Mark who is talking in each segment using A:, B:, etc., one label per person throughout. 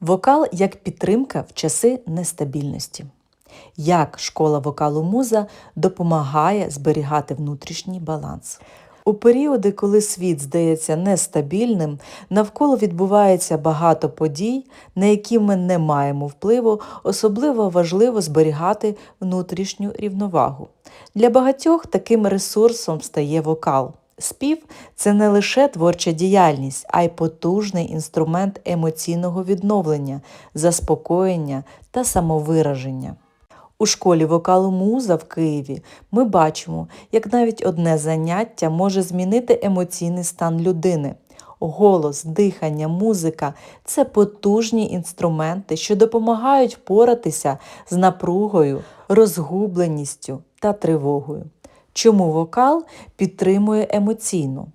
A: Вокал як підтримка в часи нестабільності. Як школа вокалу муза допомагає зберігати внутрішній баланс. У періоди, коли світ здається нестабільним, навколо відбувається багато подій, на які ми не маємо впливу, особливо важливо зберігати внутрішню рівновагу. Для багатьох таким ресурсом стає вокал. Спів це не лише творча діяльність, а й потужний інструмент емоційного відновлення, заспокоєння та самовираження. У школі вокалу Муза в Києві ми бачимо, як навіть одне заняття може змінити емоційний стан людини. Голос, дихання, музика це потужні інструменти, що допомагають впоратися з напругою, розгубленістю та тривогою. Чому вокал підтримує емоційну?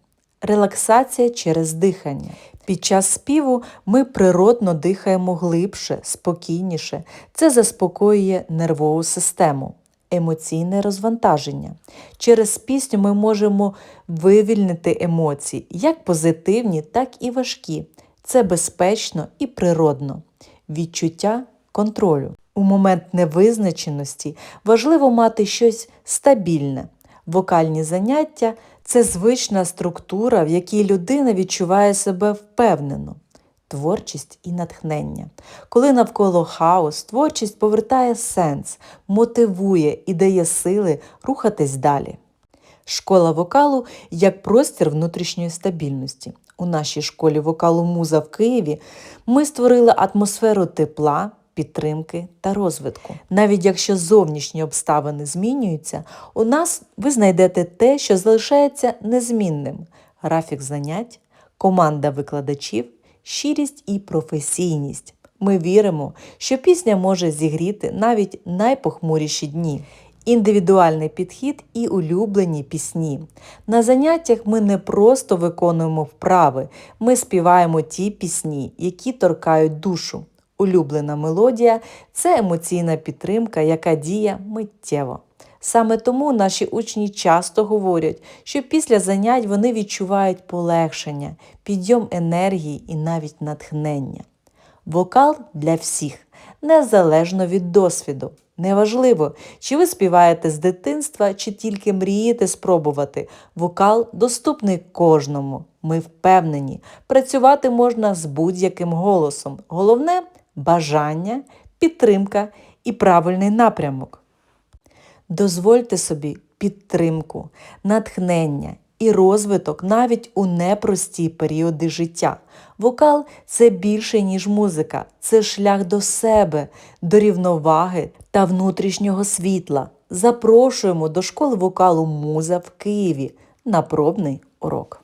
A: Релаксація через дихання. Під час співу ми природно дихаємо глибше, спокійніше. Це заспокоює нервову систему, емоційне розвантаження. Через пісню ми можемо вивільнити емоції, як позитивні, так і важкі. Це безпечно і природно. Відчуття контролю. У момент невизначеності важливо мати щось стабільне. Вокальні заняття це звична структура, в якій людина відчуває себе впевнено. Творчість і натхнення. Коли навколо хаос, творчість повертає сенс, мотивує і дає сили рухатись далі. Школа вокалу як простір внутрішньої стабільності. У нашій школі вокалу Муза в Києві ми створили атмосферу тепла, підтримки та розвитку. Навіть якщо зовнішні обставини змінюються, у нас ви знайдете те, що залишається незмінним: графік занять, команда викладачів, щирість і професійність. Ми віримо, що пісня може зігріти навіть найпохмуріші дні. Індивідуальний підхід і улюблені пісні. На заняттях ми не просто виконуємо вправи, ми співаємо ті пісні, які торкають душу. Улюблена мелодія це емоційна підтримка, яка діє миттєво. Саме тому наші учні часто говорять, що після занять вони відчувають полегшення, підйом енергії і навіть натхнення. Вокал для всіх, незалежно від досвіду. Неважливо, чи ви співаєте з дитинства, чи тільки мрієте спробувати. Вокал доступний кожному. Ми впевнені, працювати можна з будь-яким голосом. Головне бажання, підтримка і правильний напрямок. Дозвольте собі підтримку, натхнення і розвиток навіть у непрості періоди життя. Вокал це більше, ніж музика, це шлях до себе, до рівноваги та внутрішнього світла. Запрошуємо до школи вокалу Муза в Києві на пробний урок.